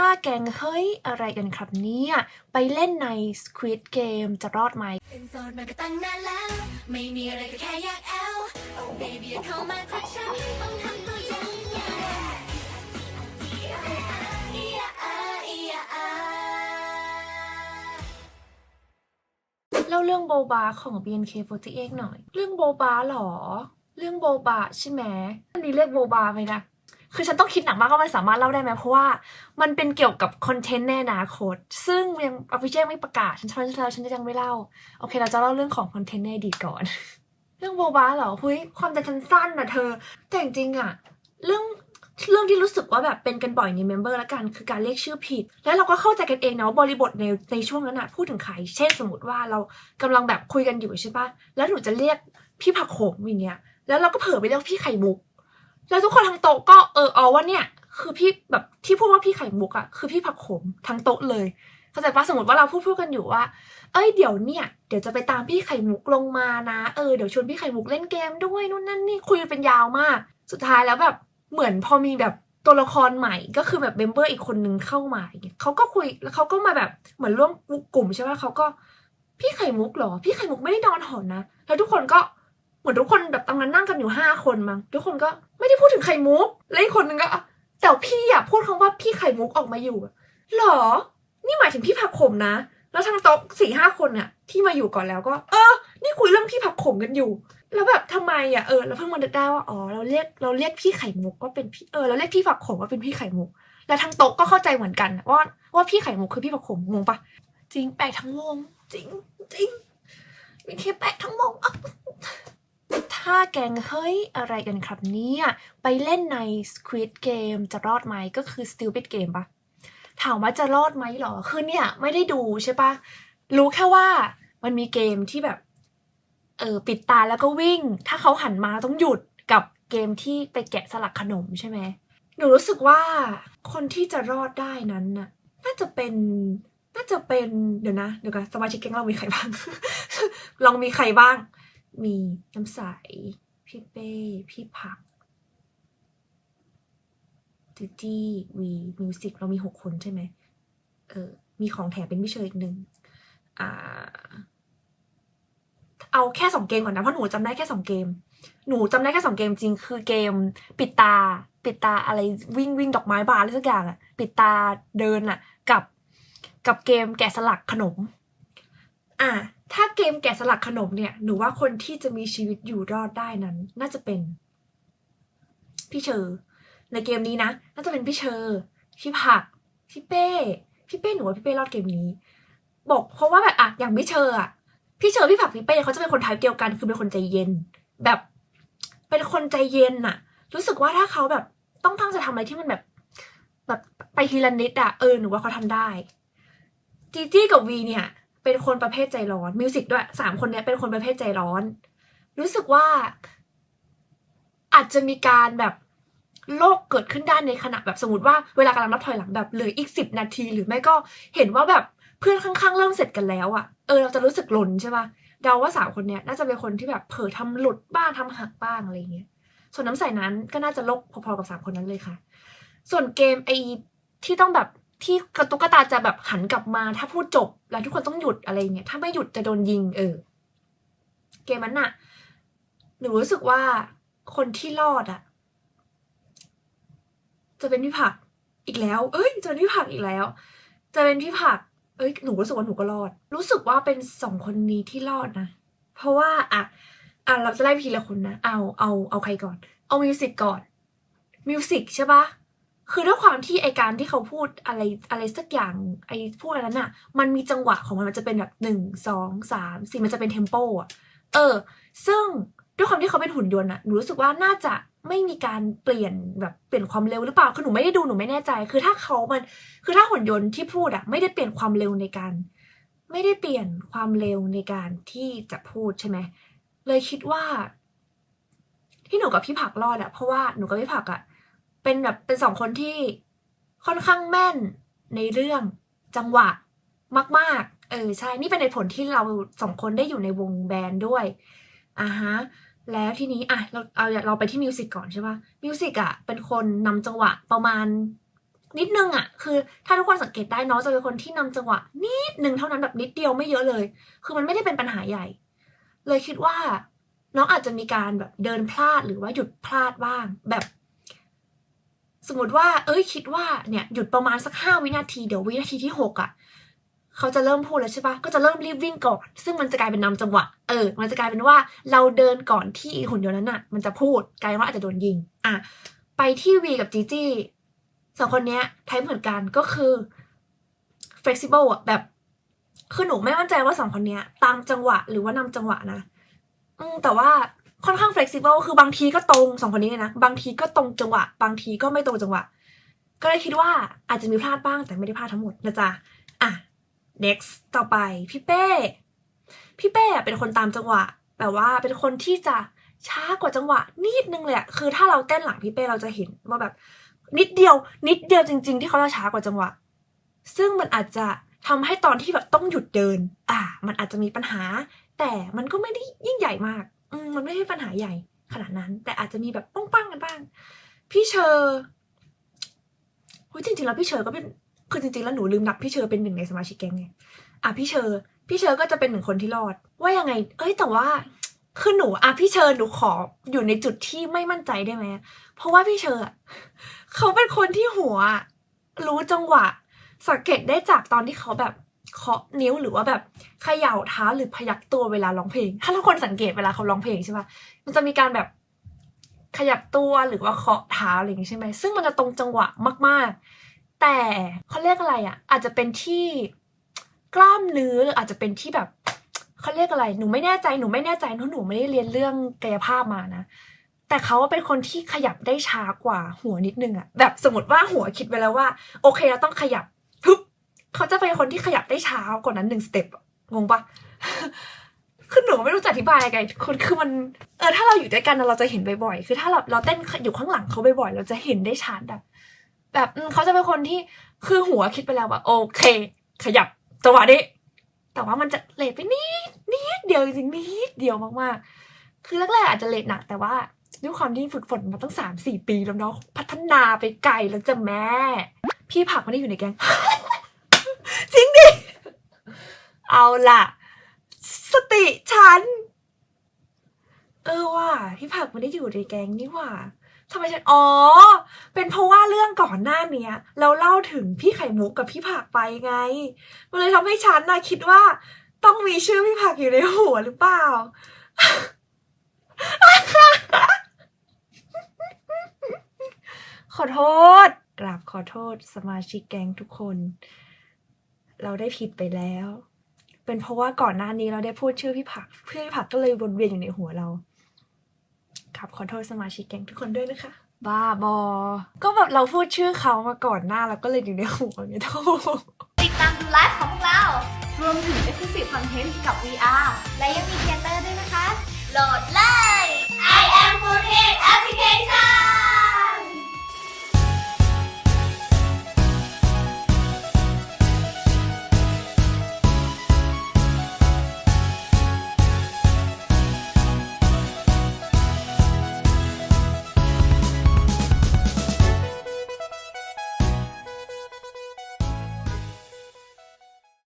ถ้าแกงเฮ้ย อะไรกันครับเนี่ย ไปเล่นใน Squid Game จะรอดไหมเป็นโสดมาก็ตั้งนานแล้ว ไม่มีอะไรก็แค่อยากแอล Oh baby อย่าเข้ามาทักฉันต้องทำตัวยังไงอีอะอาอีอะอาเล่าเรื่องโบบาของ BNK48 หน่อย เรื่องโบบาเหรอ เรื่องโบบาใช่ไหมอันนี้เรียกโบบาไหมนะ คือฉันต้องคิดหนักมากว่ามันสามารถเล่าได้ไหมเพราะว่ามันเป็นเกี่ยวกับคอนเทนต์ในอนาคตซึ่งยังออฟฟิเชียลไม่ประกาศ ฉันฉันแล้วฉันจะยังไม่เล่า โอเค เราจะเล่าเรื่องของคอนเทนต์ในอดีตก่อน เรื่องโบบาเหรอเฮ้ยความจำฉันสั้นนะเธอ แต่จริงๆอะเรื่องเรื่องที่รู้สึกว่าแบบเป็นกันบ่อยในเมมเบอร์ละกันคือการเรียกชื่อผิด แล้วเราก็เข้าใจกันเองนะว่าบริบทในในช่วงนั้นอะพูดถึงใคร เช่นสมมติว่าเรากำลังแบบคุยกันอยู่ใช่ปะแล้วหนูจะเรียกพี่ผักโขมอย่างเงี้ยแล้วเราก็เผลอไปเรียกพี่ไข่มุก แล้วทุกคนทั้งโต๊ะก็เออเอาว่าเนี่ย คือพี่แบบที่พูดว่าพี่ไข่มุกอะคือพี่ผักขมทั้งโต๊ะเลยเข้าใจปะสมมติว่าเราพูดพูดกันอยู่ว่า เอ้ยเดี๋ยวเนี่ย เดี๋ยวจะไปตามพี่ไข่มุกลงมานะเออเดี๋ยวชวนพี่ไข่มุกเล่นเกมด้วยนู่นนั่นนี่คุยเป็นยาวมาก สุดท้ายแล้วแบบเหมือนพอมีแบบตัวละครใหม่ก็คือแบบเมมเบอร์อีกคนนึงเข้ามาอย่างเงี้ยเขาก็คุยแล้วเขาก็มาแบบเหมือนร่วมกลุ่มใช่ไหมเขาก็พี่ไข่มุกหรอ พี่ไข่มุกไม่ได้นอนหอนนะ แล้วทุกคนก็เหมือนทุกคนแบบตรงนั้นนั่งกันอยู่ห้าคนมั้งทุกคนก็ ไม่ได้พูดถึงไข่มุก แล้วอีกคนนึงก็แต่พี่อะพูดคำว่าพี่ไข่มุกออกมาอยู่หรอ นี่หมายถึงพี่ผักขมนะ แล้วทั้งโต๊ะสี่ห้าคนเนี่ยที่มาอยู่ก่อนแล้วก็ เออ นี่คุยเรื่องพี่ผักขมกันอยู่ แล้วแบบทำไมอะเออแล้วเพิ่งมาได้ว่าอ๋อเราเรียกเราเรียกพี่ไข่มุกว่าเป็นพี่เออเราเรียกพี่ผักขมว่าเป็นพี่ไข่มุก แล้วทั้งโต๊ะก็เข้าใจเหมือนกันว่าว่าพี่ไข่มุกคือพี่ผักขมงงปะจริงแปลกทั้งวงจริงจริงมีแค่แปลกทั้งวงอะ ถ้าแกงเฮ้ยอะไรกันครับเนี่ย ไปเล่นใน Squid Game จะรอดไหมก็คือ Stupid Game ปะถามว่าจะรอดไหมหรอ คือเนี่ย ไม่ได้ดูใช่ปะรู้แค่ว่ามันมีเกมที่แบบ เออปิดตาแล้วก็วิ่ง ถ้าเขาหันมาต้องหยุดกับเกมที่ไปแกะสลักขนมใช่ไหมหนูรู้สึกว่าคนที่จะรอดได้นั้นน่ะน่าจะเป็นน่าจะเป็นเดี๋ยวนะเดี๋ยวกันสมาชิกแก๊งเรามีใครบ้าง ลองมีใครบ้าง มีน้ำใส พี่เป้ พี่ผักจูจี้วีมิวสิกเรามีหกคนใช่ไหมเออ มีของแถมเป็นพี่เชยอีกหนึ่งอ่า เอาแค่สองเกมก่อนนะ เพราะหนูจำได้แค่สองเกม หนูจำได้แค่สองเกมจริง คือเกม ปิดตา ปิดตาอะไรวิ่งวิ่งดอกไม้บานอะไรสักอย่างอะปิดตาเดินอะกับ กับเกมแกะสลักขนม อะถ้าเกมแกะสลักขนมเนี่ยหนูว่าคนที่จะมีชีวิตอยู่รอดได้นั้น น่าจะเป็น พี่เชอร์ในเกมนี้นะน่าจะเป็นพี่เชอร์พี่ผักพี่เป้พี่เป้หนูว่าพี่เป้รอดเกมนี้ บอกเพราะว่าแบบอะอย่างพี่เชอร์อะพี่เชอร์พี่ผักพี่เป้เขาจะเป็นคนไทป์เดียวกันคือเป็นคนใจเย็น แบบ เป็นคนใจเย็นอะรู้สึกว่าถ้าเขาแบบต้องตั้งใจทำอะไรที่มันแบบ แบบไปทีละนิดอะเออหนูว่าเขาทำได้จีจี้กับวีเนี่ย เป็นคนประเภทใจร้อนมิวสิกด้วยสามคนเนี้ยเป็นคนประเภทใจร้อน รู้สึกว่า อาจจะมีการแบบโลกเกิดขึ้นได้ในขณะแบบสมมติว่าเวลากำลังนับถอยหลังแบบเหลืออีกสิบนาที หรือไม่ก็เห็นว่าแบบเพื่อนข้างๆ เริ่มเสร็จกันแล้วอะเออเราจะรู้สึกหลนใช่ปะเดาว่าสามคนเนี้ยน่าจะเป็นคนที่แบบเผลอทำหลุดบ้างทำหักบ้างอะไรเงี้ยส่วนน้ำใสนั้นก็น่าจะลกพอๆกับสามคนนั้นเลยค่ะ ส่วนเกมไอที่ต้องแบบ ที่กระตุกตาจะแบบหันกลับมา ถ้าพูดจบแล้วทุกคนต้องหยุดอะไรเงี้ยถ้าไม่หยุดจะโดนยิง เออ เกมนั้นน่ะหนูรู้สึกว่าคนที่รอดอะจะเป็นพี่ผักอีกแล้ว เอ้ยจะเป็นพี่ผักอีกแล้ว จะเป็นพี่ผัก เอ้ยหนูรู้สึกว่าหนูก็รอด รู้สึกว่าเป็นสองคนนี้ที่รอดนะเพราะว่าอะอะเราจะไล่พีละคนนะเอาเอาเอาใครก่อน เอามิวสิกก่อนมิวสิกใช่ปะ คือด้วยความที่ไอการที่เขาพูดอะไรอะไรสักอย่างไอพูดอะไรนั้นอะมันมีจังหวะของมันมันจะเป็นแบบหนึ่งสองสามสี่มันจะเป็นเทมโปอะเออ ซึ่งด้วยความที่เขาเป็นหุ่นยนต์อะหนูรู้สึกว่าน่าจะไม่มีการเปลี่ยนแบบเปลี่ยนความเร็วหรือเปล่าคือหนูไม่ได้ดูหนูไม่แน่ใจ คือถ้าเขามัน คือถ้าหุ่นยนต์ที่พูดอะไม่ได้เปลี่ยนความเร็วในการ ไม่ได้เปลี่ยนความเร็วในการที่จะพูดใช่ไหมเลยคิดว่า ที่หนูกับพี่ผักรอดอะเพราะว่าหนูกับพี่ผักอะ เป็นแบบเป็นสองคนที่ค่อนข้างแม่นในเรื่องจังหวะมาก ๆ เออใช่ นี่เป็นในผลที่เราสองคนได้อยู่ในวงแบนด์ด้วยอ่าฮะแล้วทีนี้อะเราเอาเราไปที่มิวสิกก่อนใช่ปะมิวสิกอะเป็นคนนำจังหวะประมาณ นิดนึงอะ คือ ถ้าทุกคนสังเกตได้น้องจะเป็นคนที่นำจังหวะ นิดนึงเท่านั้นแบบนิดเดียวไม่เยอะเลย คือมันไม่ได้เป็นปัญหาใหญ่ เลยคิดว่า น้องอาจจะมีการแบบเดินพลาดหรือว่าหยุดพลาดบ้าง แบบ สมมติว่า เอ้ยคิดว่าเนี่ยหยุดประมาณสักห้าวินาทีเดี๋ยววินาทีที่หกอะเขาจะเริ่มพูดแล้วใช่ปะก็จะเริ่มรีบวิ่งก่อน ซึ่งมันจะกลายเป็นนำจังหวะ เออ มันจะกลายเป็นว่าเราเดินก่อนที่หุ่นยนต์นั้นอะมันจะพูด กลายว่าอาจจะโดนยิง อะ ไปที่วีกับจีจี้สองคนเนี้ยไทป์เหมือนกันก็คือ flexible อะแบบ คือหนูไม่มั่นใจว่าสองคนเนี้ย ตามจังหวะหรือว่านำจังหวะนะ อืมแต่ว่า ค่อนข้าง flexible คือบางทีก็ตรงสองคนนี้เลยนะ บางทีก็ตรงจังหวะ บางทีก็ไม่ตรงจังหวะ ก็เลยคิดว่าอาจจะมีพลาดบ้างแต่ไม่ได้พลาดทั้งหมดนะจ๊ะ อะ next ต่อไปพี่เป้ พี่เป้เป็นคนตามจังหวะแต่ว่าเป็นคนที่จะช้ากว่าจังหวะ นิดนึงเลยอะคือถ้าเราเต้นหลังพี่เป้เราจะเห็นว่าแบบ นิดเดียว นิดเดียวจริง ๆ ที่เขาจะช้ากว่าจังหวะ ซึ่งมันอาจจะทำให้ตอนที่แบบต้องหยุดเดิน อะมันอาจจะมีปัญหา แต่มันก็ไม่ได้ยิ่งใหญ่มาก มมันไม่ใช่ปัญหาใหญ่ขนาดนั้น แต่อาจจะมีแบบป้องปังกันบ้าง พี่เชอร์หุ้ยจริงๆแล้วพี่เชอร์ก็เป็นคือจริงๆแล้วหนูลืมนับพี่เชอร์เป็นหนึ่งในสมาชิกแก๊งไงอะพี่เชอร์พี่เชอร์ก็จะเป็นหนึ่งคนที่รอด ว่ายังไง เอ้ยแต่ว่าคือหนูอะพี่เชอร์หนูขออยู่ในจุดที่ไม่มั่นใจได้ไหมเพราะว่าพี่เชอร์เขาเป็นคนที่หัว รู้จังหวะ สังเกตได้จากตอนที่เขาแบบ เคาะนิ้วหรือว่าแบบเขย่าเท้าหรือพยักตัวเวลาร้องเพลง ถ้าทุกคนสังเกตเวลาเขาร้องเพลงใช่ปะมันจะมีการแบบขยับตัวหรือว่าเคาะเท้าอะไรอย่างงี้ใช่ไหมซึ่งมันจะตรงจังหวะมาก ๆ แต่เขาเรียกอะไรอะ อาจจะเป็นที่กล้ามเนื้อหรืออาจจะเป็นที่แบบเขาเรียกอะไร หนูไม่แน่ใจหนูไม่แน่ใจเพราะหนูไม่ได้เรียนเรื่องกายภาพมานะแต่เขาเป็นคนที่ขยับได้ช้ากว่าหัวนิดนึงอะแบบสมมติว่าหัวคิดไว้แล้วว่า โอเคเราต้องขยับ เขาจะเป็นคนที่ขยับได้ช้ากว่านั้นหนึ่งสเต็ปงงปะคือหนูไม่รู้จะอธิบายไงคือคือมันเออถ้าเราอยู่ด้วยกันเราจะเห็นบ่อยๆ คือถ้าเราเราเต้นอยู่ข้างหลังเขาบ่อยๆเราจะเห็นได้ชัดแบบแบบเขาจะเป็นคนที่คือหัวคิดไปแล้วว่าโอเค ขยับจังหวะนี้แต่ว่ามันจะเลทไปนิดนิดเดียวจริงนิดเดียวมากๆ คือแรกๆอาจจะเลทหนักแต่ว่าด้วยความที่ฝึกฝนมาตั้งสามสี่ปีแล้วเนาะพัฒนาไปไกลแล้วจะแม่ พี่ผักไม่ได้อยู่ในแก๊ง จริงดิ เอาล่ะ สติฉัน เออว่ะพี่ผักไม่ได้อยู่ในแก๊งนี่หว่าทำไมฉัน อ๋อ เป็นเพราะว่าเรื่องก่อนหน้าเนี้ย เราเล่าถึงพี่ไข่มุกกับพี่ผักไปไง มันเลยทำให้ฉันน่ะคิดว่า ต้องมีชื่อพี่ผักอยู่ในหัวหรือเปล่า ขอโทษ กราบขอโทษสมาชิกแก๊งทุกคน เราได้ผิดไปแล้ว เป็นเพราะว่าก่อนหน้านี้เราได้พูดชื่อพี่ผักเพื่อพี่ผักก็เลยวนเวียนอยู่ในหัวเราครับขอโทษสมาชิกแก๊งทุกคนด้วยนะคะ บ้าบอ ก็แบบเราพูดชื่อเขามาก่อนหน้าแล้วก็เลยอยู่ในหัวไงทุกติดตามดูไลฟ์ของพวกเรา รวมถึงเอ็กซ์คลูซีฟคอนเทนต์กับ VR และยังมีเทเตอร์ด้วยนะคะ โหลดเลย I am f o r t application